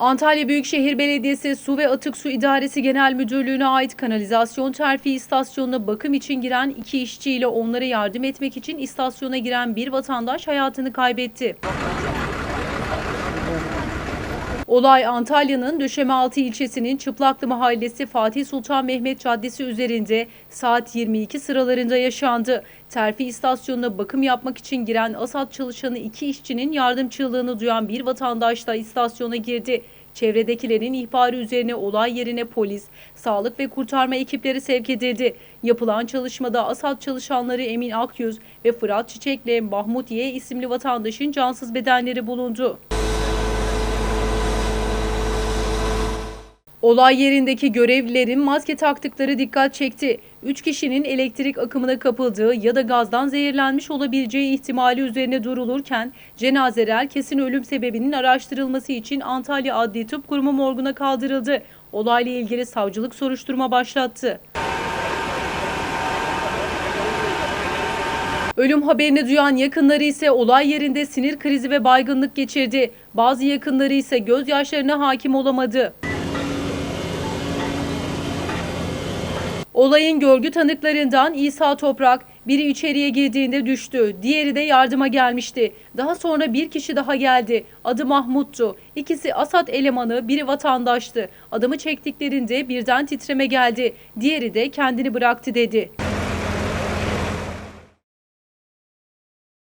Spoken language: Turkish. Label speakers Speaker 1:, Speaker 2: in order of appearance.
Speaker 1: Antalya Büyükşehir Belediyesi Su ve Atık Su İdaresi Genel Müdürlüğü'ne ait kanalizasyon terfi istasyonuna bakım için giren iki işçiyle onlara yardım etmek için istasyona giren bir vatandaş hayatını kaybetti. Olay Antalya'nın Döşemealtı ilçesinin Çıplaklı Mahallesi Fatih Sultan Mehmet Caddesi üzerinde saat 22 sıralarında yaşandı. Terfi istasyonuna bakım yapmak için giren ASAD çalışanı iki işçinin yardım çığlığını duyan bir vatandaş da istasyona girdi. Çevredekilerin ihbarı üzerine olay yerine polis, sağlık ve kurtarma ekipleri sevk edildi. Yapılan çalışmada ASAD çalışanları Emin Akyüz ve Fırat Çiçek'le Mahmut Y isimli vatandaşın cansız bedenleri bulundu. Olay yerindeki görevlilerin maske taktıkları dikkat çekti. 3 kişinin elektrik akımına kapıldığı ya da gazdan zehirlenmiş olabileceği ihtimali üzerine durulurken cenazeler kesin ölüm sebebinin araştırılması için Antalya Adli Tıp Kurumu morguna kaldırıldı. Olayla ilgili savcılık soruşturma başlattı. Ölüm haberini duyan yakınları ise olay yerinde sinir krizi ve baygınlık geçirdi. Bazı yakınları ise gözyaşlarına hakim olamadı. Olayın görgü tanıklarından İsa Toprak biri içeriye girdiğinde düştü. Diğeri de yardıma gelmişti. Daha sonra bir kişi daha geldi. Adı Mahmut'tu. İkisi Asad elemanı, biri vatandaştı. Adamı çektiklerinde birden titreme geldi. Diğeri de kendini bıraktı dedi.